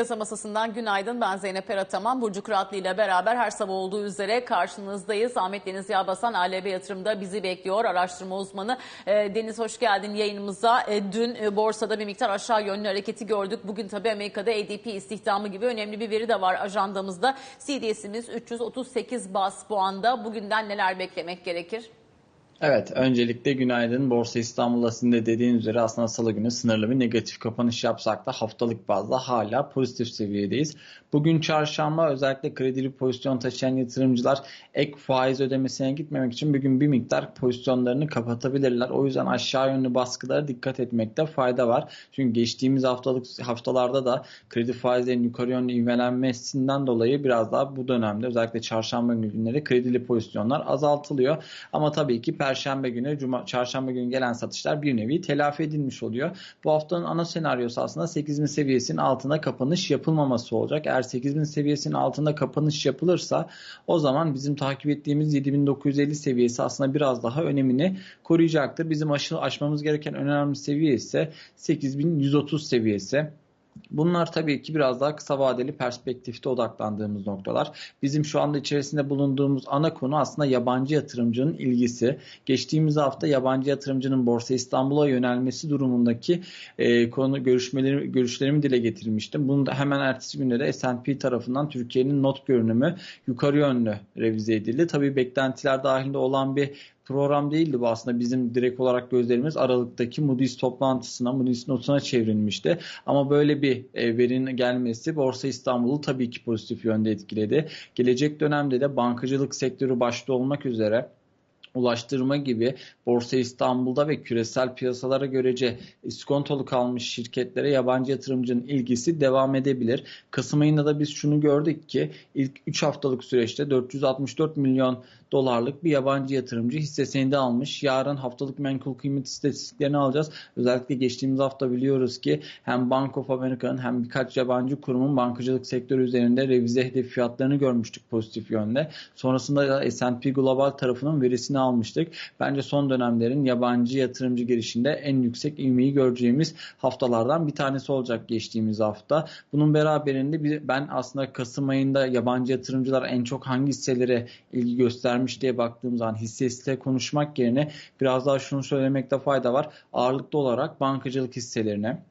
Piyasa masasından günaydın. Ben Zeynep Erataman. Burcu Kıratlı ile beraber her sabah olduğu üzere karşınızdayız. Ahmet Deniz Yağbasan ALB Yatırım'da bizi bekliyor. Araştırma uzmanı. E, Deniz hoş geldin yayınımıza. E, dün e, borsada bir miktar aşağı yönlü hareketi gördük. Bugün tabii Amerika'da ADP istihdamı gibi önemli bir veri de var ajandamızda. CDS'imiz 338 bas puanda. Bugünden neler beklemek gerekir? Evet, öncelikle günaydın. Borsa İstanbul'da sizin de dediğiniz üzere aslında salı günü sınırlı bir negatif kapanış yapsak da haftalık bazda hala pozitif seviyedeyiz. Bugün çarşamba özellikle kredili pozisyon taşıyan yatırımcılar ek faiz ödemesine gitmemek için bugün bir miktar pozisyonlarını kapatabilirler. O yüzden aşağı yönlü baskılara dikkat etmekte fayda var. Çünkü geçtiğimiz haftalık haftalarda da kredi faizlerinin yukarı yönlü ivmelenmesinden dolayı biraz daha bu dönemde özellikle çarşamba günleri kredili pozisyonlar azaltılıyor. Ama tabii ki Perşembe günü, Cuma, Çarşamba günü gelen satışlar bir nevi telafi edilmiş oluyor. Bu haftanın ana senaryosu aslında 8000 seviyesinin altına kapanış yapılmaması olacak. Eğer 8000 seviyesinin altında kapanış yapılırsa o zaman bizim takip ettiğimiz 7950 seviyesi aslında biraz daha önemini koruyacaktır. Bizim aşmamız gereken önemli seviye ise 8130 seviyesi. Bunlar tabii ki biraz daha kısa vadeli perspektifte odaklandığımız noktalar. Bizim şu anda içerisinde bulunduğumuz ana konu aslında yabancı yatırımcının ilgisi. Geçtiğimiz hafta yabancı yatırımcının Borsa İstanbul'a yönelmesi durumundaki e, konu görüşmeleri görüşlerimi dile getirmiştim. Bunu da hemen ertesi günde de S&P tarafından Türkiye'nin not görünümü yukarı yönlü revize edildi. Tabii beklentiler dahilinde olan bir program değildi bu aslında bizim direkt olarak gözlerimiz Aralık'taki Moody's toplantısına, Moody's notuna çevrilmişti. Ama böyle bir e, verinin gelmesi Borsa İstanbul'u tabii ki pozitif yönde etkiledi. Gelecek dönemde de bankacılık sektörü başta olmak üzere ulaştırma gibi Borsa İstanbul'da ve küresel piyasalara görece iskontolu kalmış şirketlere yabancı yatırımcının ilgisi devam edebilir. Kasım ayında da biz şunu gördük ki ilk 3 haftalık süreçte 464 milyon dolarlık bir yabancı yatırımcı hisse senedi almış. Yarın haftalık menkul kıymet istatistiklerini alacağız. Özellikle geçtiğimiz hafta biliyoruz ki hem Bank of America'nın hem birkaç yabancı kurumun bankacılık sektörü üzerinde revize hedef fiyatlarını görmüştük pozitif yönde. Sonrasında S&P Global tarafının verisini almıştık. Bence son dönemlerin yabancı yatırımcı girişinde en yüksek ivmeyi göreceğimiz haftalardan bir tanesi olacak geçtiğimiz hafta. Bunun beraberinde ben aslında Kasım ayında yabancı yatırımcılar en çok hangi hisselere ilgi göstermiş diye baktığım zaman hisse hisse konuşmak yerine biraz daha şunu söylemekte fayda var. Ağırlıklı olarak bankacılık hisselerine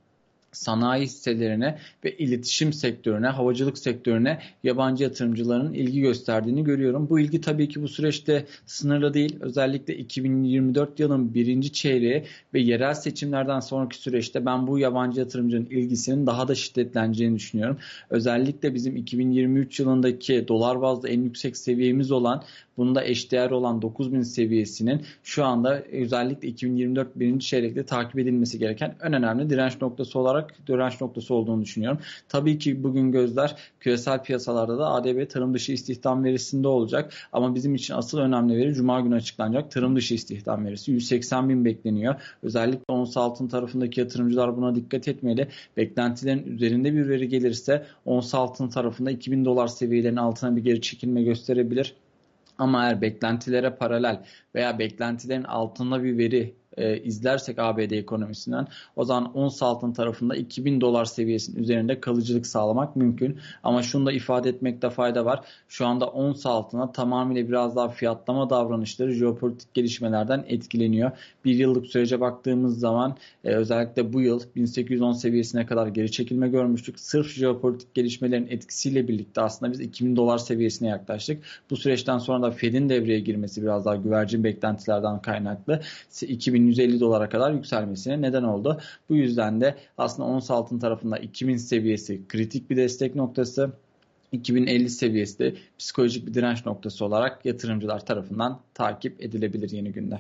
sanayi hisselerine ve iletişim sektörüne, havacılık sektörüne yabancı yatırımcıların ilgi gösterdiğini görüyorum. Bu ilgi tabii ki bu süreçte sınırlı değil. Özellikle 2024 yılın birinci çeyreği ve yerel seçimlerden sonraki süreçte ben bu yabancı yatırımcının ilgisinin daha da şiddetleneceğini düşünüyorum. Özellikle bizim 2023 yılındaki dolar bazlı en yüksek seviyemiz olan Bunda eşdeğer olan 9000 seviyesinin şu anda özellikle 2024 birinci çeyrekte takip edilmesi gereken en önemli direnç noktası olarak direnç noktası olduğunu düşünüyorum. Tabii ki bugün gözler küresel piyasalarda da ADB tarım dışı istihdam verisinde olacak. Ama bizim için asıl önemli veri Cuma günü açıklanacak tarım dışı istihdam verisi. 180 bin bekleniyor. Özellikle ons altın tarafındaki yatırımcılar buna dikkat etmeli. Beklentilerin üzerinde bir veri gelirse ons altın tarafında 2000 dolar seviyelerinin altına bir geri çekilme gösterebilir. Ama eğer beklentilere paralel veya beklentilerin altında bir veri e, izlersek ABD ekonomisinden o zaman ons altın tarafında 2000 dolar seviyesinin üzerinde kalıcılık sağlamak mümkün. Ama şunu da ifade etmekte fayda var. Şu anda ons altına tamamıyla biraz daha fiyatlama davranışları jeopolitik gelişmelerden etkileniyor. Bir yıllık sürece baktığımız zaman e, özellikle bu yıl 1810 seviyesine kadar geri çekilme görmüştük. Sırf jeopolitik gelişmelerin etkisiyle birlikte aslında biz 2000 dolar seviyesine yaklaştık. Bu süreçten sonra da Fed'in devreye girmesi biraz daha güvercin beklentilerden kaynaklı 2000 1150 dolara kadar yükselmesine neden oldu. Bu yüzden de aslında ons altın tarafında 2000 seviyesi kritik bir destek noktası. 2050 seviyesi de psikolojik bir direnç noktası olarak yatırımcılar tarafından takip edilebilir yeni günde.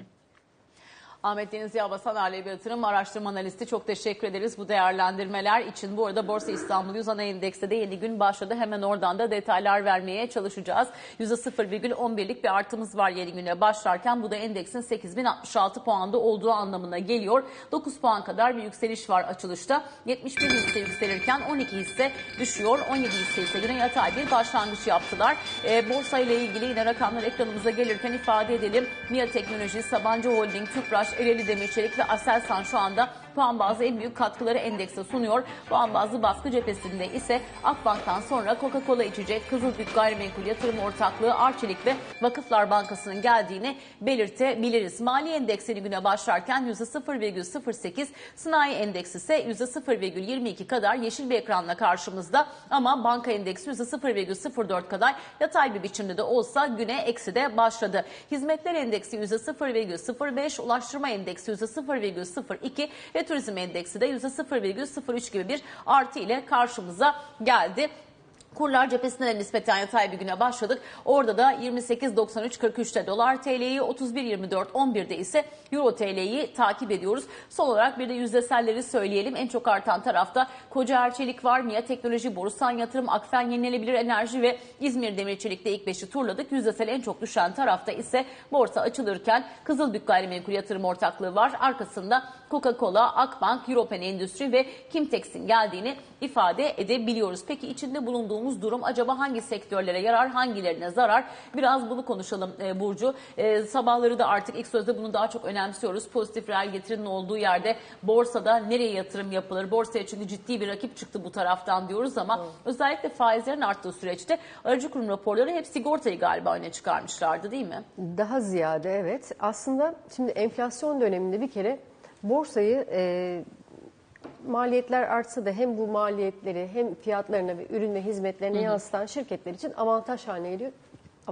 Ahmet Deniz Yavasan Alevi Yatırım Araştırma Analisti çok teşekkür ederiz bu değerlendirmeler için. Bu arada Borsa İstanbul 100 ana endekste de yeni gün başladı. Hemen oradan da detaylar vermeye çalışacağız. %0,11'lik bir artımız var yeni güne başlarken. Bu da endeksin 8066 puanda olduğu anlamına geliyor. 9 puan kadar bir yükseliş var açılışta. 71 hisse yükselirken 12 hisse düşüyor. 17 hisse ise güne yatay bir başlangıç yaptılar. E, borsa ile ilgili yine rakamlar ekranımıza gelirken ifade edelim. MİA Teknoloji, Sabancı Holding, Tüpraş, Ereğli Demir Çelik ve Aselsan şu anda puan bazlı en büyük katkıları endekse sunuyor. Puan bazlı baskı cephesinde ise Akbank'tan sonra Coca-Cola içecek, Kızılbük Gayrimenkul Yatırım Ortaklığı, Arçelik ve Vakıflar Bankası'nın geldiğini belirtebiliriz. Mali endeksini güne başlarken %0,08, sanayi endeksi ise %0,22 kadar yeşil bir ekranla karşımızda ama banka endeksi %0,04 kadar yatay bir biçimde de olsa güne eksi de başladı. Hizmetler endeksi %0,05, ulaştırma endeksi %0,02 ve turizm endeksi de %0,03 gibi bir artı ile karşımıza geldi. Kurlar cephesinde de nispeten yatay bir güne başladık. Orada da 28.93.43'te dolar TL'yi, 31.24.11'de ise euro TL'yi takip ediyoruz. Son olarak bir de yüzdeselleri söyleyelim. En çok artan tarafta Koca Erçelik var, MİA Teknoloji, Borusan Yatırım, Akfen Yenilenebilir Enerji ve İzmir Demir Çelik'te ilk beşi turladık. Yüzdesel en çok düşen tarafta ise borsa açılırken Kızılbük Gayrimenkul Yatırım Ortaklığı var. Arkasında Coca-Cola, Akbank, Europen Endüstri ve Kimtex'in geldiğini ifade edebiliyoruz. Peki içinde bulunduğumuz durum acaba hangi sektörlere yarar, hangilerine zarar? Biraz bunu konuşalım e, Burcu. E, sabahları da artık ilk sözde bunu daha çok önemsiyoruz. Pozitif reel getirinin olduğu yerde borsada nereye yatırım yapılır? Borsaya çünkü ciddi bir rakip çıktı bu taraftan diyoruz ama özellikle faizlerin arttığı süreçte aracı kurum raporları hep sigortayı galiba öne çıkarmışlardı değil mi? Daha ziyade evet. Aslında şimdi enflasyon döneminde bir kere borsayı e, maliyetler artsa da hem bu maliyetleri hem fiyatlarına ve ürün ve hizmetlerine yansıtan şirketler için avantaj haline geliyor.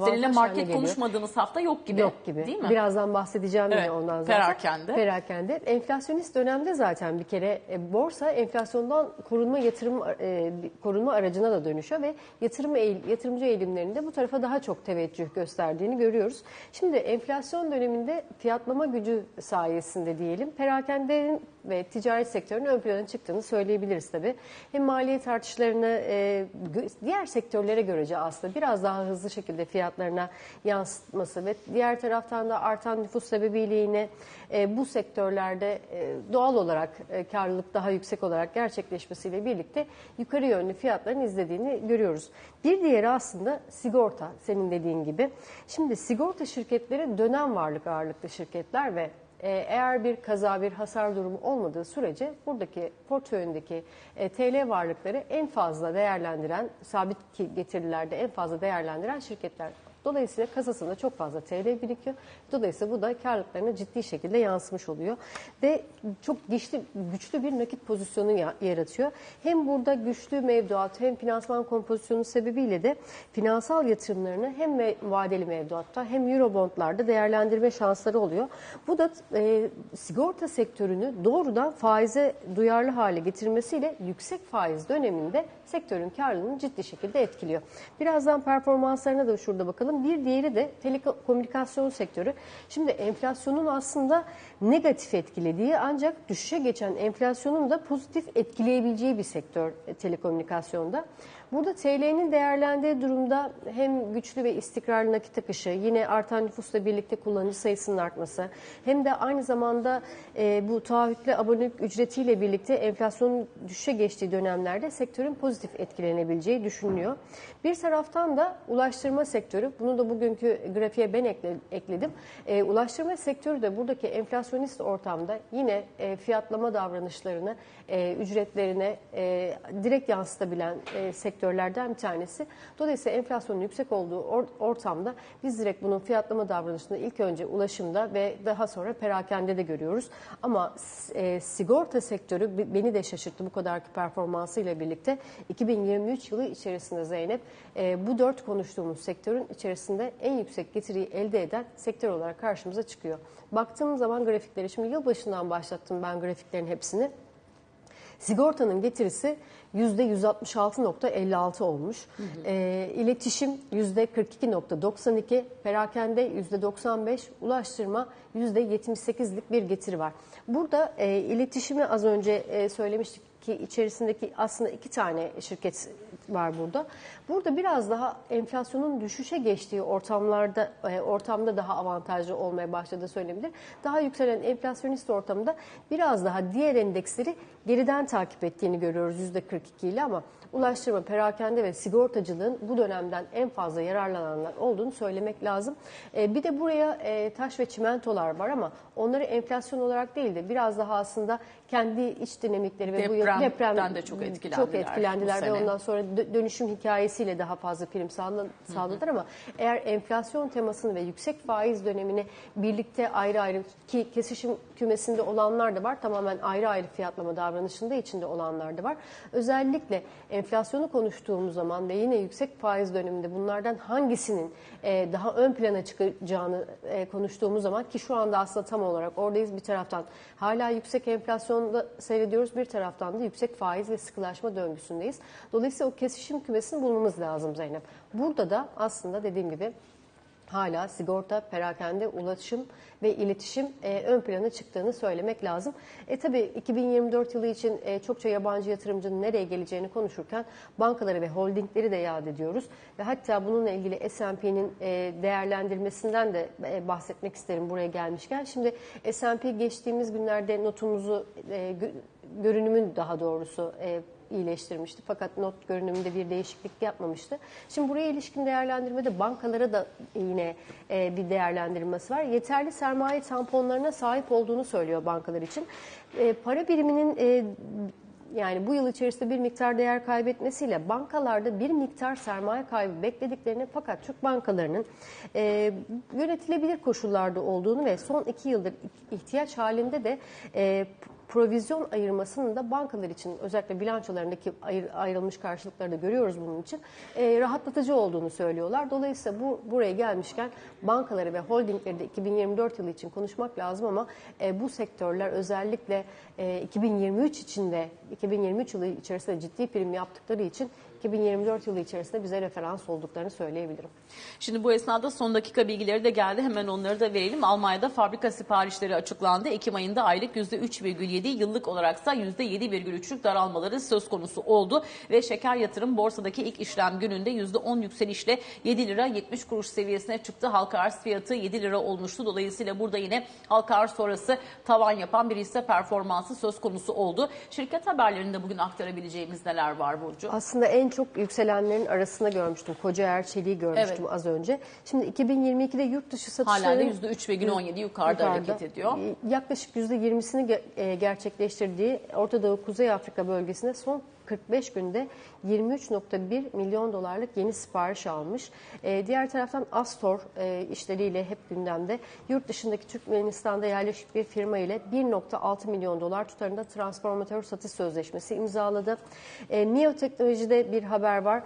Seninle market geliyor. konuşmadığımız hafta yok gibi. Yok gibi. Değil mi? Birazdan bahsedeceğim Evet, yine ondan zaten. perakende. Perakende. Enflasyonist dönemde zaten bir kere e, borsa enflasyondan korunma yatırım e, korunma aracına da dönüşüyor ve yatırım eğil- yatırımcı eğilimlerinde bu tarafa daha çok teveccüh gösterdiğini görüyoruz. Şimdi enflasyon döneminde fiyatlama gücü sayesinde diyelim perakendenin ve ticaret sektörünün ön plana çıktığını söyleyebiliriz tabii. Hem maliyet artışlarını e, diğer sektörlere görece aslında biraz daha hızlı şekilde fiyatlarına yansıtması ve diğer taraftan da artan nüfus sebebiyle yine e, bu sektörlerde e, doğal olarak e, karlılık daha yüksek olarak gerçekleşmesiyle birlikte yukarı yönlü fiyatların izlediğini görüyoruz. Bir diğeri aslında sigorta senin dediğin gibi. Şimdi sigorta şirketleri dönem varlık ağırlıklı şirketler ve eğer bir kaza, bir hasar durumu olmadığı sürece buradaki portföyündeki e, TL varlıkları en fazla değerlendiren, sabit ki- getirilerde en fazla değerlendiren şirketler. Dolayısıyla kasasında çok fazla TL birikiyor. Dolayısıyla bu da karlılıklarına ciddi şekilde yansımış oluyor. Ve çok güçlü, güçlü bir nakit pozisyonu ya- yaratıyor. Hem burada güçlü mevduat hem finansman kompozisyonu sebebiyle de finansal yatırımlarını hem vadeli mevduatta hem eurobondlarda değerlendirme şansları oluyor. Bu da e, sigorta sektörünü doğrudan faize duyarlı hale getirmesiyle yüksek faiz döneminde sektörün karlılığını ciddi şekilde etkiliyor. Birazdan performanslarına da şurada bakalım. Bir diğeri de telekomünikasyon sektörü. Şimdi enflasyonun aslında negatif etkilediği ancak düşüşe geçen enflasyonun da pozitif etkileyebileceği bir sektör telekomünikasyonda. Burada TL'nin değerlendiği durumda hem güçlü ve istikrarlı nakit akışı, yine artan nüfusla birlikte kullanıcı sayısının artması, hem de aynı zamanda e, bu taahhütle abonelik ücretiyle birlikte enflasyonun düşüşe geçtiği dönemlerde sektörün pozitif etkilenebileceği düşünülüyor. Bir taraftan da ulaştırma sektörü, bunu da bugünkü grafiğe ben ekle- ekledim. E, ulaştırma sektörü de buradaki enflasyonist ortamda yine e, fiyatlama davranışlarını, e, ücretlerine e, direkt yansıtabilen e, sektörlerden bir tanesi. Dolayısıyla enflasyonun yüksek olduğu or- ortamda biz direkt bunun fiyatlama davranışını ilk önce ulaşımda ve daha sonra perakende de görüyoruz. Ama e, sigorta sektörü be- beni de şaşırttı bu kadarki performansıyla birlikte. 2023 yılı içerisinde Zeynep e, bu dört konuştuğumuz sektörün içerisinde en yüksek getiriyi elde eden sektör olarak karşımıza çıkıyor. Baktığım zaman grafikleri, şimdi yılbaşından başlattım ben grafiklerin hepsini. Sigortanın getirisi %166.56 olmuş. E, iletişim %42.92, perakende %95, ulaştırma %78'lik bir getiri var. Burada e, iletişimi az önce e, söylemiştik ki içerisindeki aslında iki tane şirket var burada. Burada biraz daha enflasyonun düşüşe geçtiği ortamlarda e, ortamda daha avantajlı olmaya başladığı söylenebilir. Daha yükselen enflasyonist ortamda biraz daha diğer endeksleri geriden takip ettiğini görüyoruz %42 ile ama ulaştırma, perakende ve sigortacılığın bu dönemden en fazla yararlananlar olduğunu söylemek lazım. E, bir de buraya e, taş ve çimentolar var ama onları enflasyon olarak değil de biraz daha aslında kendi iç dinamikleri ve Depremden bu deprem de çok etkilendiler çok etkilendiler ve ondan sonra dö- dönüşüm hikayesiyle daha fazla prim sağla- sağladılar ama eğer enflasyon temasını ve yüksek faiz dönemini birlikte ayrı ayrı ki kesişim kümesinde olanlar da var tamamen ayrı ayrı fiyatlama davranışında içinde olanlar da var. Özellikle enflasyonu konuştuğumuz zaman ve yine yüksek faiz döneminde bunlardan hangisinin daha ön plana çıkacağını konuştuğumuz zaman ki şu anda aslında tam olarak oradayız bir taraftan hala yüksek enflasyonda seyrediyoruz bir taraftan da yüksek faiz ve sıkılaşma döngüsündeyiz. Dolayısıyla o kesişim kümesini bulmamız lazım Zeynep. Burada da aslında dediğim gibi hala sigorta, perakende, ulaşım ve iletişim e, ön plana çıktığını söylemek lazım. E tabii 2024 yılı için e, çokça yabancı yatırımcının nereye geleceğini konuşurken bankaları ve holdingleri de yad ediyoruz. Ve hatta bununla ilgili S&P'nin e, değerlendirmesinden de e, bahsetmek isterim buraya gelmişken. Şimdi S&P geçtiğimiz günlerde notumuzu, e, gö- görünümün daha doğrusu e, iyileştirmişti. Fakat not görünümünde bir değişiklik yapmamıştı. Şimdi buraya ilişkin değerlendirmede bankalara da yine e, bir değerlendirmesi var. Yeterli sermaye tamponlarına sahip olduğunu söylüyor bankalar için. E, para biriminin e, yani bu yıl içerisinde bir miktar değer kaybetmesiyle bankalarda bir miktar sermaye kaybı beklediklerini fakat Türk bankalarının e, yönetilebilir koşullarda olduğunu ve son iki yıldır ihtiyaç halinde de e, provizyon ayırmasının da bankalar için özellikle bilançolarındaki ayrılmış karşılıkları da görüyoruz bunun için e, rahatlatıcı olduğunu söylüyorlar. Dolayısıyla bu buraya gelmişken bankaları ve holdingleri de 2024 yılı için konuşmak lazım ama e, bu sektörler özellikle e, 2023 içinde 2023 yılı içerisinde ciddi prim yaptıkları için 2024 yılı içerisinde bize referans olduklarını söyleyebilirim. Şimdi bu esnada son dakika bilgileri de geldi. Hemen onları da verelim. Almanya'da fabrika siparişleri açıklandı. Ekim ayında aylık %3,7, yıllık olaraksa %7,3'lük daralmaları söz konusu oldu. Ve şeker yatırım borsadaki ilk işlem gününde %10 yükselişle 7 lira 70 kuruş seviyesine çıktı. Halka arz fiyatı 7 lira olmuştu. Dolayısıyla burada yine halka arz sonrası tavan yapan bir hisse performansı söz konusu oldu. Şirket haberlerinde bugün aktarabileceğimiz neler var Burcu? Aslında en çok yükselenlerin arasında görmüştüm. Koca Erçeli'yi görmüştüm az önce. Şimdi 2022'de yurt dışı satışların... Hala da %3,17 yukarıda hareket ediyor. Yaklaşık %20'sini ge- e, gerçekleştirdiği Orta Doğu Kuzey Afrika bölgesinde son 45 günde 23.1 milyon dolarlık yeni sipariş almış. E, diğer taraftan Astor e, işleriyle hep gündemde. Yurt dışındaki Türkmenistan'da yerleşik bir firma ile 1.6 milyon dolar tutarında transformatör satış sözleşmesi imzaladı. E, Mio Teknoloji'de bir haber var.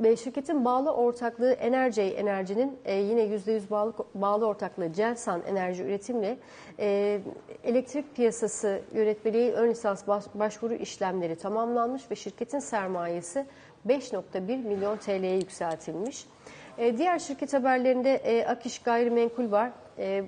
Şirketin bağlı ortaklığı Energy Enerji'nin e, yine %100 bağlı, bağlı ortaklığı Celsan Enerji Üretim'le e, elektrik piyasası yönetmeliği ön lisans baş- başvuru işlemleri tamamlanmış ve şirketin sermayesi 5.1 milyon TL'ye yükseltilmiş. E, diğer şirket haberlerinde e, Akiş Gayrimenkul var. E,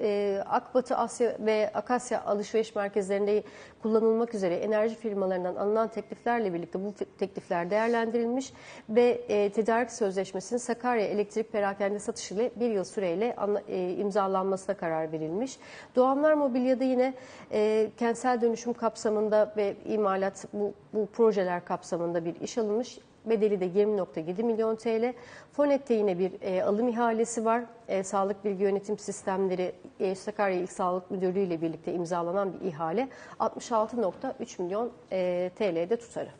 e, Akbatı Asya ve Akasya alışveriş merkezlerinde kullanılmak üzere enerji firmalarından alınan tekliflerle birlikte bu teklifler değerlendirilmiş ve e, tedarik sözleşmesinin Sakarya Elektrik Perakende satışı ile bir yıl süreyle anla- e, imzalanmasına karar verilmiş. Doğanlar Mobilya'da yine e, kentsel dönüşüm kapsamında ve imalat bu, bu projeler kapsamında bir iş alınmış. Bedeli de 20.7 milyon TL. Fonet'te yine bir e, alım ihalesi var. E, Sağlık Bilgi Yönetim Sistemleri e, Sakarya İl Sağlık Müdürlüğü ile birlikte imzalanan bir ihale. 66.3 milyon e, TL'de tutarı.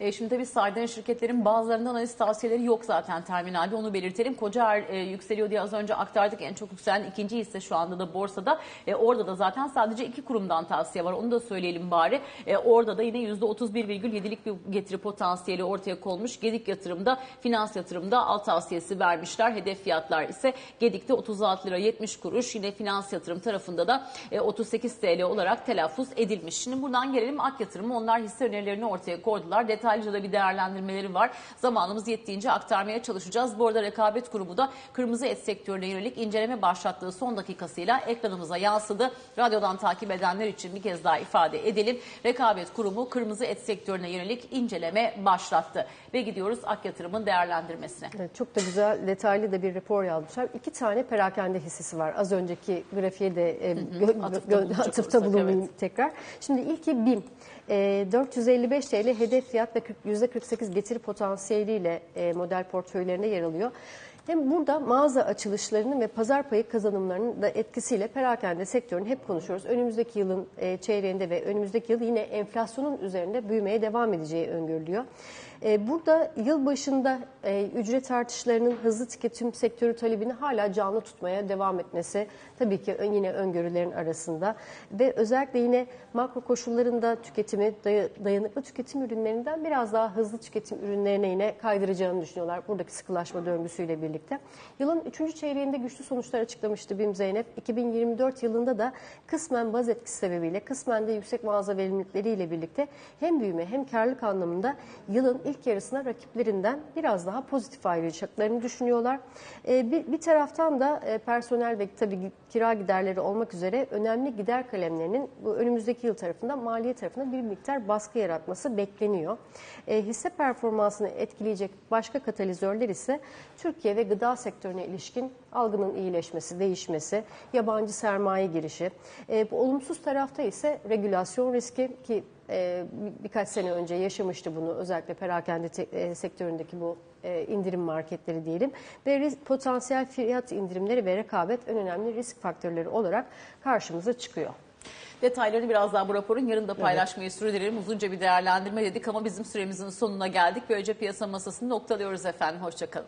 E, şimdi tabii saydığın şirketlerin bazılarından analiz tavsiyeleri yok zaten terminalde onu belirtelim. Kocaer e, yükseliyor diye az önce aktardık. En çok yükselen ikinci hisse şu anda da borsada. E, orada da zaten sadece iki kurumdan tavsiye var. Onu da söyleyelim bari. E, orada da yine %31,7'lik bir getiri potansiyeli ortaya konmuş. Gedik yatırımda, finans yatırımda alt tavsiyesi vermişler. Hedef fiyatlar ise Gedik'te 36 lira 70 kuruş. Yine finans yatırım tarafında da e, 38 TL olarak telaffuz edilmiş. Şimdi buradan gelelim Ak Yatırım'a. Onlar hisse önerilerini ortaya koydular. Detaylıca da bir değerlendirmeleri var. Zamanımız yettiğince aktarmaya çalışacağız. Bu arada rekabet grubu da kırmızı et sektörüne yönelik inceleme başlattığı son dakikasıyla ekranımıza yansıdı. Radyodan takip edenler için bir kez daha ifade edelim. Rekabet kurumu kırmızı et sektörüne yönelik inceleme başlattı. Ve gidiyoruz Ak Yatırım'ın değerlendirmesine. Evet, çok da güzel, detaylı da bir rapor yazmışlar. İki tane perakende hissesi var. Az önceki grafiğe de e, Atıfta gö- bulunacak atıfta olursak, bulunayım evet. tekrar. Şimdi ilki BİM. E, 455 TL hedef fiyat ve 40 %48 getiri potansiyeliyle e, model portföylerinde yer alıyor. Hem burada mağaza açılışlarının ve pazar payı kazanımlarının da etkisiyle perakende sektörünü hep konuşuyoruz. Önümüzdeki yılın e, çeyreğinde ve önümüzdeki yıl yine enflasyonun üzerinde büyümeye devam edeceği öngörülüyor. E, Burada yıl başında e, ücret artışlarının hızlı tüketim sektörü talebini hala canlı tutmaya devam etmesi tabii ki yine öngörülerin arasında ve özellikle yine makro koşullarında tüketimi day- dayanıklı tüketim ürünlerinden biraz daha hızlı tüketim ürünlerine yine kaydıracağını düşünüyorlar buradaki sıkılaşma döngüsüyle birlikte. Yılın 3. çeyreğinde güçlü sonuçlar açıklamıştı BİM Zeynep. 2024 yılında da kısmen baz etkisi sebebiyle kısmen de yüksek mağaza verimlilikleriyle birlikte hem büyüme hem karlılık anlamında yılın ilk yarısına rakiplerinden biraz daha pozitif ayrılacaklarını düşünüyorlar. Ee, bir, taraftan da e, personel ve tabii kira giderleri olmak üzere önemli gider kalemlerinin bu önümüzdeki yıl tarafında maliye tarafında bir miktar baskı yaratması bekleniyor. E, hisse performansını etkileyecek başka katalizörler ise Türkiye ve gıda sektörüne ilişkin algının iyileşmesi, değişmesi, yabancı sermaye girişi. E, bu olumsuz tarafta ise regülasyon riski ki e, bir- birkaç sene önce yaşamıştı bunu özellikle perakende te- e, sektöründeki bu e, indirim marketleri diyelim ve potansiyel fiyat indirimleri ve rekabet en önemli risk faktörleri olarak karşımıza çıkıyor. Detaylarını biraz daha bu raporun yarın da paylaşmayı sürdürelim. Uzunca bir değerlendirme dedik ama bizim süremizin sonuna geldik. Böylece piyasa masasını noktalıyoruz efendim. Hoşçakalın.